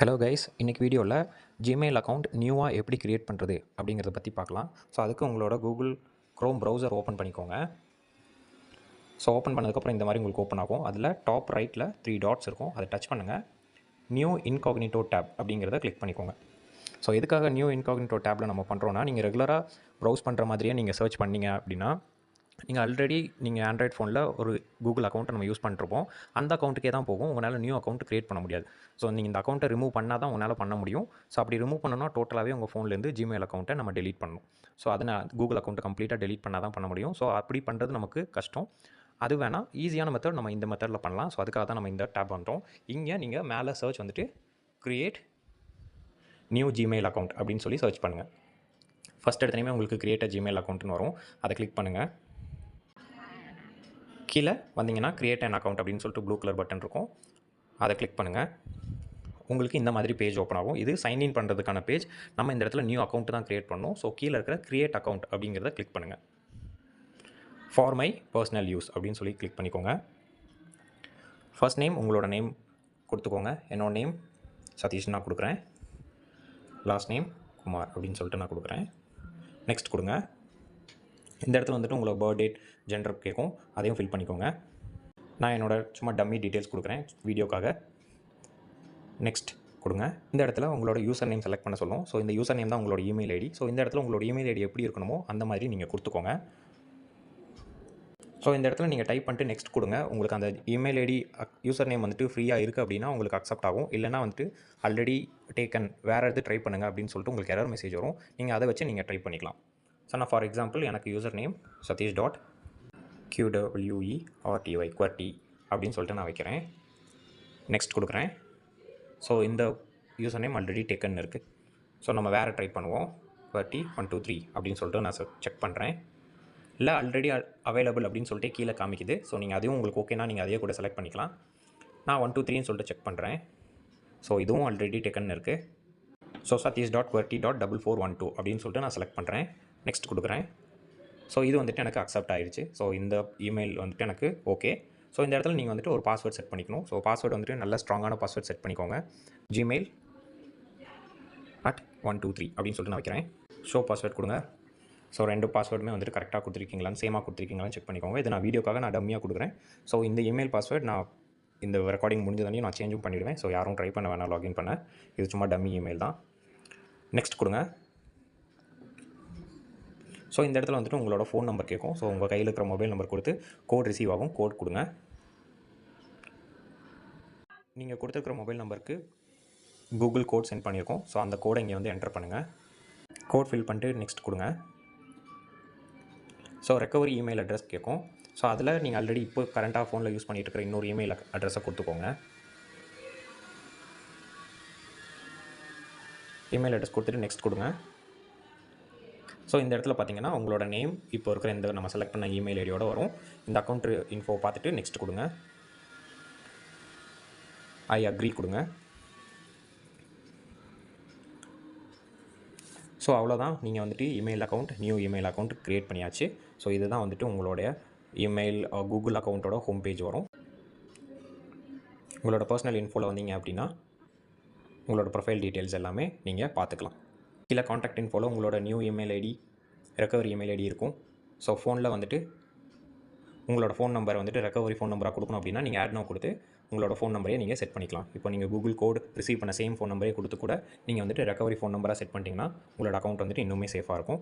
Hello guys இன்றைக்கி வீடியோவில் Gmail account நியூவாக எப்படி க்ரியேட் பண்ணுறது அப்படிங்கிறத பற்றி பார்க்கலாம். ஸோ அதுக்கு உங்களோட கூகுள் க்ரோம் ப்ரௌசர் ஓப்பன் பண்ணிக்கோங்க. ஸோ ஓப்பன் பண்ணதுக்கப்புறம் இந்த மாதிரி உங்களுக்கு ஓப்பன் ஆகும். அதில் டாப் ரைட்டில் த்ரீ டாட்ஸ் இருக்கும். அதை டச் பண்ணுங்கள் நியூ இன்காக்னிட்டோ டேப் அப்படிங்கிறத கிளிக் பண்ணிக்கோங்க. ஸோ எதுக்காக நியூ இன்காக்னிட்டோ டேப்பில் நம்ம பண்ணுறோன்னா நீங்கள் ரெகுலராக ப்ரௌஸ் பண்ணுற மாதிரியே நீங்கள் சர்ச் பண்ணீங்க அப்படின்னா நீங்கள் ஆல்ரெடி நீங்கள் ஆண்ட்ராய்ட் ஃபோனில் ஒரு கூகுள் அக்கௌண்ட்டை நம்ம யூஸ் பண்ணிருப்போம் அந்த அக்கௌண்ட்டுக்கே தான் போகும். உங்களால் நியூ அக்கௌண்ட் க்ரியேட் பண்ண முடியாது. ஸோ நீங்கள் இந்த அக்கௌண்ட்டை ரிமூவ் பண்ணால் தான் உங்களால் பண்ண முடியும். ஸோ அப்படி ரிமூவ் பண்ணணும்னா டோட்டலாகவே உங்கள் ஃபோன்லேருந்து ஜிமெயில் அக்கௌண்ட்டை நம்ம டெலீட் பண்ணணும். ஸோ அதை நான் கூகுள் அக்கௌண்ட்டை கம்ப்ளீட்டாக டெலீட் பண்ணால் தான் பண்ண முடியும். ஸோ அப்படி பண்ணுறது நமக்கு கஷ்டம். அது வேணால் ஈஸியான மெத்தட் நம்ம இந்த மெத்தடில் பண்ணலாம். ஸோ அதுக்காக தான் நம்ம இந்த டேப் பண்ணுறோம் இங்கே நீங்கள் மேலே சர்ச் வந்துட்டு க்ரியேட் நியூ ஜிமெயில் அக்கௌண்ட் அப்படின்னு சொல்லி சர்ச் பண்ணுங்கள் ஃபஸ்ட் எடுத்தனையுமே உங்களுக்கு கிரியேட் ஜிமெயில் அக்கௌண்ட்னு வரும். அதை கிளிக் பண்ணுங்கள் கீழே வந்தீங்கன்னா கிரியேட் அண்ட் அக்கௌண்ட் அப்படின்னு சொல்லிட்டு ப்ளூ கலர் பட்டன் இருக்கும். அதை கிளிக் பண்ணுங்கள் உங்களுக்கு இந்த மாதிரி பேஜ் ஓப்பன் ஆகும். இது சைன் இன் பண்ணுறதுக்கான பேஜ் நம்ம இந்த இடத்துல நியூ அக்கௌண்ட் தான் க்ரியேட் பண்ணணும். ஸோ கீழே இருக்கிற க்ரியேட் அக்கௌண்ட் அப்படிங்கிறத கிளிக் பண்ணுங்கள் ஃபார் மை பர்சனல் யூஸ் அப்படின்னு சொல்லி கிளிக் பண்ணிக்கோங்க. ஃபர்ஸ்ட் நேம் உங்களோட நேம் கொடுத்துக்கோங்க. என்னோட நேம் சதீஷ் நான் கொடுக்குறேன். லாஸ்ட் நேம் குமார் அப்படின்னு சொல்லிட்டு நான் கொடுக்குறேன். நெக்ஸ்ட் கொடுங்க. இந்த இடத்துல வந்துட்டு உங்களோட பர்த் டேட் ஜெண்டர் கேட்கும் அதையும் ஃபில் பண்ணிக்கோங்க. நான் என்னோட சும்மா டம்மி டீட்டெயில்ஸ் கொடுக்குறேன். வீடியோக்காக. நெக்ஸ்ட் கொடுங்க. இந்த இடத்துல உங்களோட யூசர் நேம் செலக்ட் பண்ண சொல்லும். ஸோ இந்த யூசர் நேம் தான் உங்களோட இமெயில் ஐடி ஸோ இந்த இடத்துல உங்களோட இமெயில் ஐடி எப்படி இருக்கணுமோ அந்த மாதிரி நீங்கள் கொடுத்துக்கோங்க. ஸோ இந்த இடத்துல நீங்கள் டைப் பண்ணிட்டு நெக்ஸ்ட் கொடுங்க. உங்களுக்கு அந்த இமெயில் ஐடி யூசர் நேம் வந்துட்டு ஃப்ரீயாக இருக்குது அப்படின்னா உங்களுக்கு அக்செப்ட் ஆகும். இல்லைனா வந்துட்டு ஆல்ரெடி டேக்கன் வேறு எடுத்து ட்ரை பண்ணுங்கள் அப்படின்னு சொல்லிட்டு உங்களுக்கு எரர் மெசேஜ் வரும். நீங்கள் அதை வச்சு நீங்கள் ட்ரை பண்ணிக்கலாம். ஸோ நான் ஃபார் எக்ஸாம்பிள் எனக்கு user name Satish dot Q W E R T Y qwerty அப்படின்னு சொல்லிட்டு நான் வைக்கிறேன். நெக்ஸ்ட் கொடுக்குறேன். ஸோ இந்த யூசர் நேம் ஆல்ரெடி டேக்கன் இருக்குது ஸோ நம்ம வேறு ட்ரை பண்ணுவோம். குவர்டி ஒன் டூ த்ரீ அப்படின்னு சொல்லிட்டு நான் செக் பண்ணுறேன் இல்லை ஆல்ரெடி அவைலபிள் அப்படின்னு சொல்லிட்டு கீழே காமிக்குது. ஸோ நீங்கள் அதையும் உங்களுக்கு ஓகேனா நீங்கள் அதையே கூட செலக்ட் பண்ணிக்கலாம். நான் ஒன் டூ த்ரீன்னு சொல்லிட்டு செக் பண்ணுறேன் ஸோ இதுவும் ஆல்ரெடி டேக்கன் இருக்குது so Satish dot qwerty dot double four one two அப்படின்னு சொல்லிட்டு நான் செலக்ட் பண்ணுறேன் நெக்ஸ்ட் கொடுக்குறேன். ஸோ இது வந்துட்டு எனக்கு அக்செப்ட் ஆயிடுச்சு ஸோ இந்த இமெயில் வந்துட்டு எனக்கு ஓகே ஸோ இந்த இடத்துல நீங்கள் வந்துட்டு ஒரு பாஸ்வேர்ட் செட் பண்ணிக்கணும். ஸோ பாஸ்வேர்டு வந்துட்டு நல்ல ஸ்ட்ராங்கான பாஸ்வேர்ட் செட் பண்ணிக்கோங்க. Gmail at one two three அப்படின்னு சொல்லிட்டு நான் வைக்கிறேன். ஷோ பாஸ்வேர்ட் கொடுங்க. ஸோ ரெண்டு பாஸ்வேர்டுமே வந்துட்டு கரெக்டாக கொடுத்துருக்கீங்களான்னு சேமாக கொடுத்துருக்கீங்களான்னு செக் பண்ணிக்கோங்க. இது நான் வீடியோக்காக நான் டம்மியாக கொடுக்குறேன். ஸோ இந்த இமெயில் பாஸ்வேர்ட் நான் இந்த ரெக்கார்டிங் முடிஞ்சதானே நான் சேஞ்சும் பண்ணிவிடுவேன் ஸோ யாரும் ட்ரை பண்ண வேணாம் லாகின் பண்ண. இது சும்மா டம்மி இமெயில் தான். நெக்ஸ்ட் கொடுங்க. ஸோ இந்த இடத்துல வந்துட்டு உங்களோட ஃபோன் நம்பர் கேட்கும். ஸோ உங்கள் கையில் இருக்கிற மொபைல் நம்பர் கொடுத்து கோட் ரிசீவ் ஆகும். கோட் கொடுங்க. நீங்கள் கொடுத்துருக்குற மொபைல் நம்பருக்கு கூகுள் கோட் சென்ட் பண்ணியிருக்கோம். ஸோ அந்த கோடை இங்கே வந்து என்டர் பண்ணுங்கள் கோட் ஃபில் பண்ணிட்டு நெக்ஸ்ட் கொடுங்க. ஸோ ரெக்கவரி இமெயில் அட்ரஸ் கேட்கும். ஸோ அதில் நீங்கள் ஆல்ரெடி இப்போ கரண்ட்டாக ஃபோனில் யூஸ் பண்ணிகிட்டு இருக்கிற இன்னொரு இமெயில் அட்ரஸை கொடுத்துக்கோங்க. இமெயில் அட்ரஸ் கொடுத்துட்டு நெக்ஸ்ட் கொடுங்க. ஸோ இந்த இடத்துல பார்த்தீங்கன்னா உங்களோட நேம் இப்போ இருக்கிற இந்த நம்ம செலக்ட் பண்ண இமெயில் ஐடியோட வரும். இந்த அக்கௌண்ட் இன்ஃபோ பார்த்துட்டு நெக்ஸ்ட் கொடுங்க. ஐ அக்ரி கொடுங்க. ஸோ அவ்வளோதான் நீங்கள் வந்துட்டு email account new email account create பண்ணியாச்சு. ஸோ இதுதான் வந்துட்டு உங்களுடைய இமெயில் கூகுள் அக்கௌண்ட்டோட ஹோம் பேஜ் வரும். உங்களோட பர்சனல் இன்ஃபோவில் வந்தீங்க அப்படின்னா உங்களோட ப்ரொஃபைல் டீட்டெயில்ஸ் எல்லாமே நீங்கள் பார்த்துக்கலாம். கீழே காண்டாக்ட் இன்ஃபோவில் உங்களோட new email ID recovery email ID இருக்கும். ஸோ ஃபோனில் வந்துட்டு உங்களோட ஃபோன் நம்பரை வந்துட்டு ரெக்கவரி ஃபோன் நம்பராக கொடுக்கணும் அப்படின்னா நீங்கள் ஆட் நோ கொடுத்து உங்களோட ஃபோன் நம்பரையே நீங்கள் செட் பண்ணிக்கலாம். இப்போ நீங்கள் கூகுள் கோடு ரிசீவ் பண்ண சேம் ஃபோன் நம்பரே கொடுத்து கூட நீங்கள் வந்துட்டு ரெக்கவரி ஃபோன் நம்பராக செட் பண்ணிட்டீங்கன்னா உங்களோட அக்கௌண்ட் வந்துட்டு இன்னுமே சேஃபாக இருக்கும்.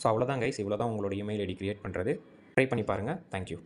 ஸோ அவ்வளோதான் கைஸ் இவ்வளோ தான் உங்களோட இமெயில் ஐடி க்ரியேட் பண்ணுறது ட்ரை பண்ணி பாருங்கள் தேங்க்யூ